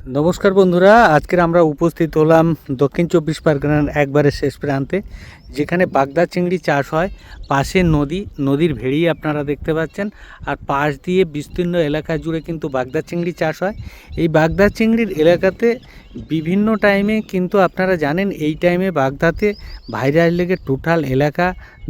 নমস্কার বন্ধুরা, আজকের আমরা উপস্থিত হলাম দক্ষিণ চব্বিশ পরগনার একবারে শেষ প্রান্তে, যেখানে বাগদা চিংড়ি চাষ হয়। পাশে নদী, নদীর ভেড়ি আপনারা দেখতে পাচ্ছেন। আর পাশ দিয়ে বিস্তীর্ণ এলাকা জুড়ে কিন্তু বাগদা চিংড়ি চাষ হয়। এই বাগদা চিংড়ির এলাকাতে বিভিন্ন টাইমে কিন্তু আপনারা জানেন, এই টাইমে বাগদাতে ভাইরাস লেগে টোটাল এলাকা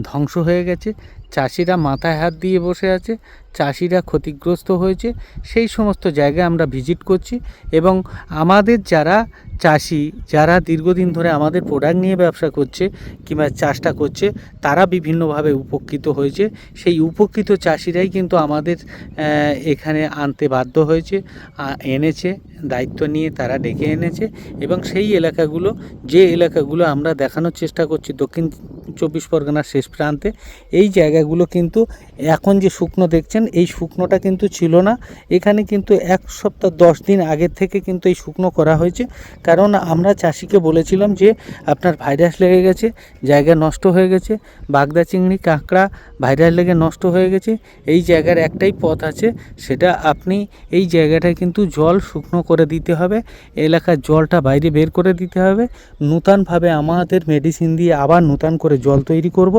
ধ্বংস হয়ে গেছে। চাষিরা মাথায় হাত দিয়ে বসে আছে, চাষিরা ক্ষতিগ্রস্ত হয়েছে। সেই সমস্ত জায়গায় আমরা ভিজিট করছি এবং আমাদের যারা চাষি যারা দীর্ঘদিন ধরে আমাদের প্রোডাক্ট নিয়ে ব্যবসা করছে কিংবা চাষটা করছে, তারা বিভিন্নভাবে উপকৃত হয়েছে। সেই উপকৃত চাষিরাই কিন্তু আমাদের এখানে আনতে বাধ্য হয়েছে এনেছে, দায়িত্ব নিয়ে তারা ডেকে এনেছে এবং সেই এলাকাগুলো, যে এলাকাগুলো আমরা দেখানোর চেষ্টা করছি দক্ষিণ চব্বিশ পরগনার শেষ প্রান্তে, এই জায়গাগুলো কিন্তু এখন যে শুকনো দেখছেন, এই শুকনোটা কিন্তু ছিল না। এখানে কিন্তু এক সপ্তাহ দশ দিন আগের থেকে কিন্তু এই শুকনো করা হয়েছে। কারণ আমরা চাষিকে বলেছিলাম যে আপনার ভাইরাস লেগে গেছে, জায়গা নষ্ট হয়ে গেছে, বাগদা চিংড়ি, কাঁকড়া ভাইরাস লেগে নষ্ট হয়ে গেছে, এই জায়গার একটাই পথ আছে, সেটা আপনি এই জায়গাটায় কিন্তু জল শুকনো করে দিতে হবে, এলাকার জলটা বাইরে বের করে দিতে হবে, নূতনভাবে আমাদের মেডিসিন দিয়ে আবার নূতন করে জল তৈরি করব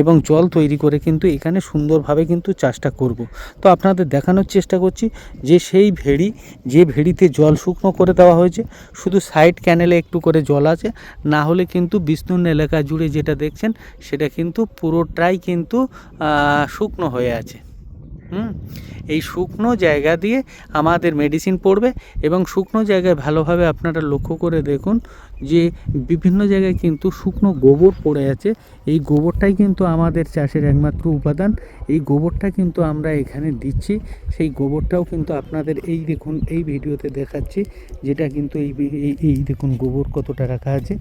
এবং জল তৈরি করে কিন্তু এখানে সুন্দরভাবে কিন্তু চাষটা করব। তো আপনাদের দেখানোর চেষ্টা করছি যে সেই ভেড়ি, যে ভেড়িতে জল শুকনো করে দেওয়া হয়েছে, শুধু সাইড ক্যানেলে একটু করে জল আছে, না হলে কিন্তু বিস্তীর্ণ এলাকা জুড়ে যেটা দেখছেন, সেটা কিন্তু পুরোটাই কিন্তু শুকনো হয়ে আছে। হুম? এই শুকনো জায়গা দিয়ে আমাদের মেডিসিন পড়বে এবং শুকনো জায়গায় ভালোভাবে আপনারা লক্ষ্য করে দেখুন যে বিভিন্ন জায়গায় কিন্তু শুকনো গোবর পড়ে আছে। এই গোবরটাই কিন্তু আমাদের চাষের একমাত্র উপাদান। এই গোবরটা কিন্তু আমরা এখানে দিচ্ছি। সেই গোবরটাও কিন্তু আপনাদের এই দেখুন, এই ভিডিওতে দেখাচ্ছি যেটা কিন্তু এই এই- দেখুন গোবর কতটা রাখা আছে